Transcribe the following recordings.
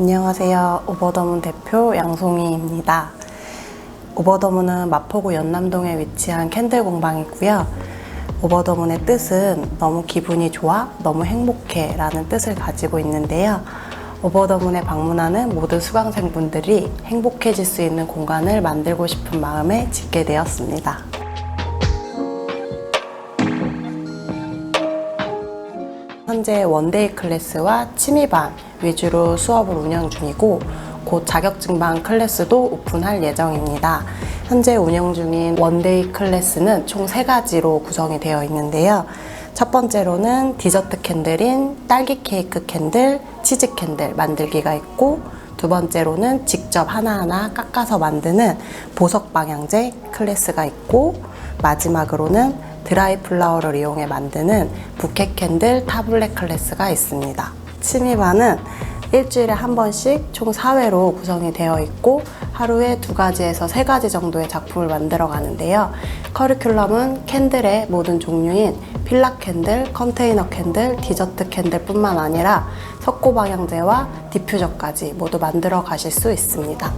안녕하세요. 오버더문 대표 양송이입니다. 오버더문은 마포구 연남동에 위치한 캔들 공방이고요. 오버더문의 뜻은 너무 기분이 좋아, 너무 행복해 라는 뜻을 가지고 있는데요. 오버더문에 방문하는 모든 수강생분들이 행복해질 수 있는 공간을 만들고 싶은 마음에 짓게 되었습니다. 현재 원데이 클래스와 취미반 위주로 수업을 운영 중이고 곧 자격증반 클래스도 오픈할 예정입니다. 현재 운영 중인 원데이 클래스는 총세 가지로 구성이 되어 있는데요. 첫 번째로는 디저트 캔들인 딸기 케이크 캔들, 치즈 캔들 만들기가 있고 두 번째로는 직접 하나하나 깎아서 만드는 보석 방향제 클래스가 있고 마지막으로는 드라이 플라워를 이용해 만드는 부케 캔들 타블렛 클래스가 있습니다. 취미반은 일주일에 한 번씩 총 4회로 구성이 되어 있고 하루에 두 가지에서 세 가지 정도의 작품을 만들어 가는데요. 커리큘럼은 캔들의 모든 종류인 필라 캔들, 컨테이너 캔들, 디저트 캔들 뿐만 아니라 석고 방향제와 디퓨저까지 모두 만들어 가실 수 있습니다.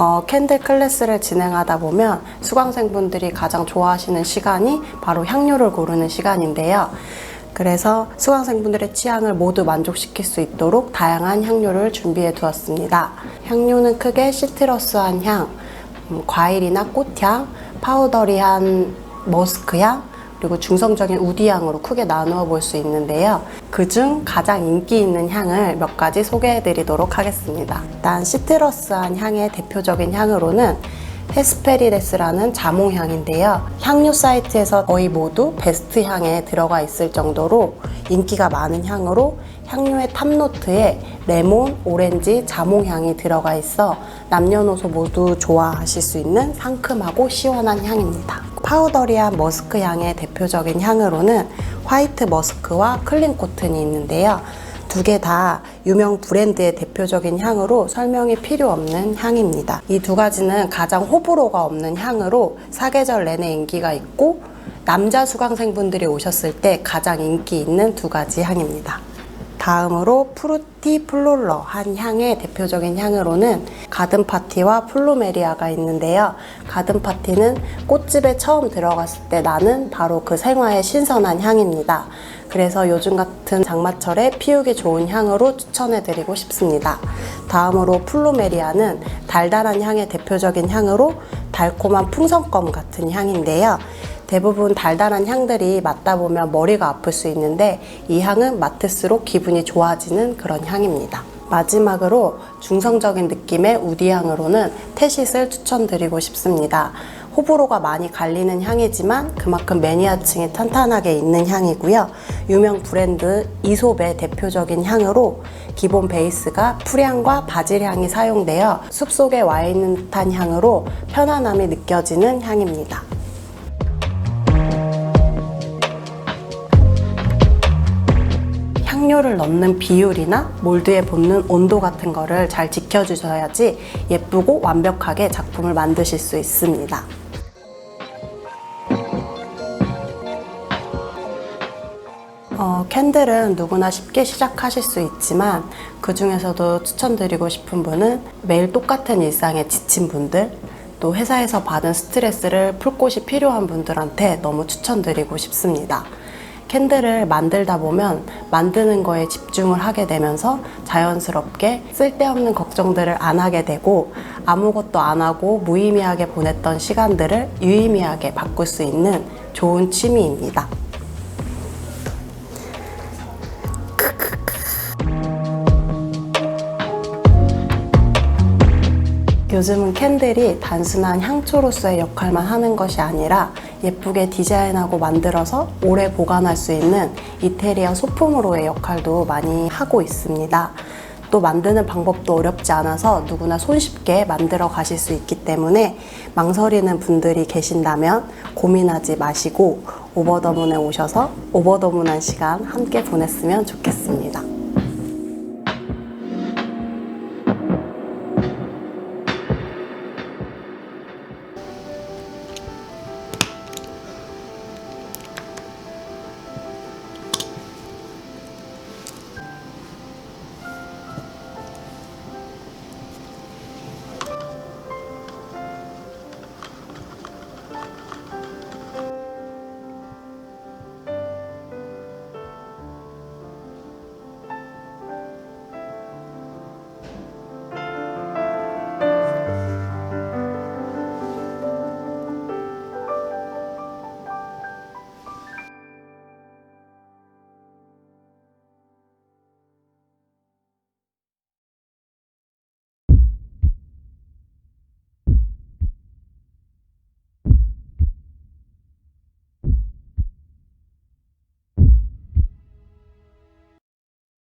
어, 캔들 클래스를 진행하다 보면 수강생분들이 가장 좋아하시는 시간이 바로 향료를 고르는 시간인데요. 그래서 수강생분들의 취향을 모두 만족시킬 수 있도록 다양한 향료를 준비해 두었습니다. 향료는 크게 시트러스한 향, 음, 과일이나 꽃향, 파우더리한 머스크향, 그리고 중성적인 우디 향으로 크게 나누어 볼 수 있는데요. 그중 가장 인기 있는 향을 몇 가지 소개해 드리도록 하겠습니다. 일단 시트러스한 향의 대표적인 향으로는 헤스페리데스라는 자몽향인데요. 향료 사이트에서 거의 모두 베스트 향에 들어가 있을 정도로 인기가 많은 향으로 향료의 탑노트에 레몬, 오렌지, 자몽향이 들어가 있어 남녀노소 모두 좋아하실 수 있는 상큼하고 시원한 향입니다. 파우더리한 머스크 향의 대표적인 향으로는 화이트 머스크와 클린 코튼이 있는데요. 두 개 다 유명 브랜드의 대표적인 향으로 설명이 필요 없는 향입니다. 이 두 가지는 가장 호불호가 없는 향으로 사계절 내내 인기가 있고 남자 수강생분들이 오셨을 때 가장 인기 있는 두 가지 향입니다. 다음으로 프루티 플롤러 한 향의 대표적인 향으로는 가든 파티와 플루메리아가 있는데요. 가든 파티는 꽃집에 처음 들어갔을 때 나는 바로 그 생화의 신선한 향입니다. 그래서 요즘 같은 장마철에 피우기 좋은 향으로 추천해 드리고 싶습니다. 다음으로 플루메리아는 달달한 향의 대표적인 향으로 달콤한 풍선껌 같은 향인데요. 대부분 달달한 향들이 맡다 보면 머리가 아플 수 있는데 이 향은 맡을수록 기분이 좋아지는 그런 향입니다. 마지막으로 중성적인 느낌의 우디향으로는 태싯을 추천드리고 싶습니다. 호불호가 많이 갈리는 향이지만 그만큼 매니아층이 탄탄하게 있는 향이고요. 유명 브랜드 이솝의 대표적인 향으로 기본 베이스가 풀향과 바질향이 사용되어 숲속에 와 있는 듯한 향으로 편안함이 느껴지는 향입니다. 향료를 넣는 비율이나 몰드에 붓는 온도 같은 거를 잘 지켜주셔야지 예쁘고 완벽하게 작품을 만드실 수 있습니다. 어, 캔들은 누구나 쉽게 시작하실 수 있지만 그 중에서도 추천드리고 싶은 분은 매일 똑같은 일상에 지친 분들, 또 회사에서 받은 스트레스를 풀 곳이 필요한 분들한테 너무 추천드리고 싶습니다. 캔들을 만들다 보면 만드는 거에 집중을 하게 되면서 자연스럽게 쓸데없는 걱정들을 안 하게 되고 아무것도 안 하고 무의미하게 보냈던 시간들을 유의미하게 바꿀 수 있는 좋은 취미입니다. 요즘은 캔들이 단순한 향초로서의 역할만 하는 것이 아니라 예쁘게 디자인하고 만들어서 오래 보관할 수 있는 이태리어 소품으로의 역할도 많이 하고 있습니다. 또 만드는 방법도 어렵지 않아서 누구나 손쉽게 만들어 가실 수 있기 때문에 망설이는 분들이 계신다면 고민하지 마시고 오버더문에 오셔서 오버더문한 시간 함께 보냈으면 좋겠습니다.